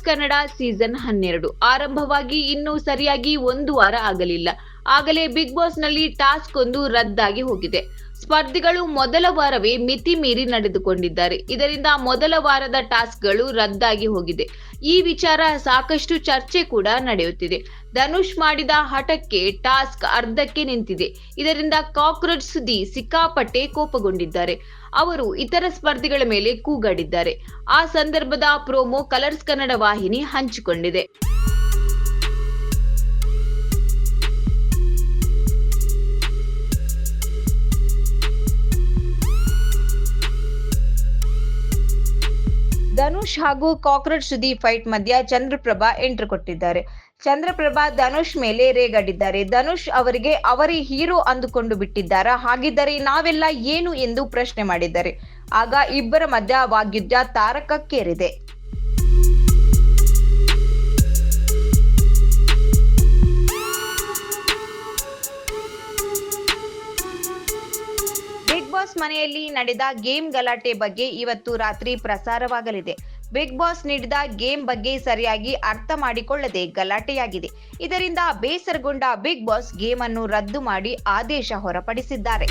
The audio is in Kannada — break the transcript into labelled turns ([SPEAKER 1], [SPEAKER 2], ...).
[SPEAKER 1] ಕನ್ನಡ ಸೀಸನ್ ಹನ್ನೆರಡು. ಆರಂಭವಾಗಿ ಇನ್ನೂ ಸರಿಯಾಗಿ ಒಂದು ವಾರ ಆಗಲಿಲ್ಲ. ಆಗಲೇ ಬಿಗ್ ಬಾಸ್ನಲ್ಲಿ ಟಾಸ್ಕ್ ಒಂದು ರದ್ದಾಗಿ ಹೋಗಿದೆ. ಸ್ಪರ್ಧಿಗಳು ಮೊದಲ ವಾರವೇ ಮಿತಿ ಮೀರಿ ನಡೆದುಕೊಂಡಿದ್ದಾರೆ. ಇದರಿಂದ ಮೊದಲ ವಾರದ ಟಾಸ್ಕ್ಗಳು ರದ್ದಾಗಿ ಹೋಗಿದೆ. ಈ ವಿಚಾರ ಸಾಕಷ್ಟು ಚರ್ಚೆ ಕೂಡ ನಡೆಯುತ್ತಿದೆ. ಧನುಷ್ ಮಾಡಿದ ಹಠಕ್ಕೆ ಟಾಸ್ಕ್ ಅರ್ಧಕ್ಕೆ ನಿಂತಿದೆ. ಇದರಿಂದ ಕಾಕ್ರೋಚ್ ಸುದ್ದಿ ಸಿಕ್ಕಾಪಟ್ಟೆ ಕೋಪಗೊಂಡಿದ್ದಾರೆ. ಅವರು ಇತರ ಸ್ಪರ್ಧಿಗಳ ಮೇಲೆ ಕೂಗಾಡಿದ್ದಾರೆ. ಆ ಸಂದರ್ಭದ ಪ್ರೋಮೋ ಕಲರ್ಸ್ ಕನ್ನಡ ವಾಹಿನಿ ಹಂಚಿಕೊಂಡಿದೆ. ಧನುಷ್ ಹಾಗೂ ಕಾಕ್ರೋಚ್ ಸುದಿ ಫೈಟ್ ಮಧ್ಯ ಚಂದ್ರಪ್ರಭಾ ಎಂಟ್ರಿ ಕೊಟ್ಟಿದ್ದಾರೆ. ಚಂದ್ರಪ್ರಭಾ ಧನುಷ್ ಮೇಲೆ ರೇಗಾಡಿದ್ದಾರೆ. ಧನುಷ್ ಅವರಿಗೆ ಅವರೇ ಹೀರೋ ಅಂದುಕೊಂಡು ಬಿಟ್ಟಿದ್ದಾರಾ. ಹಾಗಿದ್ದರೆ ನಾವೆಲ್ಲ ಏನು ಎಂದು ಪ್ರಶ್ನೆ ಮಾಡಿದ್ದಾರೆ. ಆಗ ಇಬ್ಬರ ಮಧ್ಯ ವಾಗ್ಯುದ್ಧ ತಾರಕಕ್ಕೇರಿದೆ. ಬಾಸ್ ಮನೆಯಲ್ಲಿ ನಡೆದ ಗೇಮ್ ಗಲಾಟೆ ಬಗ್ಗೆ ಇವತ್ತು ರಾತ್ರಿ ಪ್ರಸಾರವಾಗಲಿದೆ. ಬಿಗ್ ಬಾಸ್ ನೀಡಿದ ಗೇಮ್ ಬಗ್ಗೆ ಸರಿಯಾಗಿ ಅರ್ಥ ಮಾಡಿಕೊಳ್ಳದೆ ಗಲಾಟೆಯಾಗಿದೆ. ಇದರಿಂದ ಬೇಸರಗೊಂಡ ಬಿಗ್ ಬಾಸ್ ಗೇಮ್ ಅನ್ನು ರದ್ದು ಮಾಡಿ ಆದೇಶ ಹೊರಪಡಿಸಿದ್ದಾರೆ.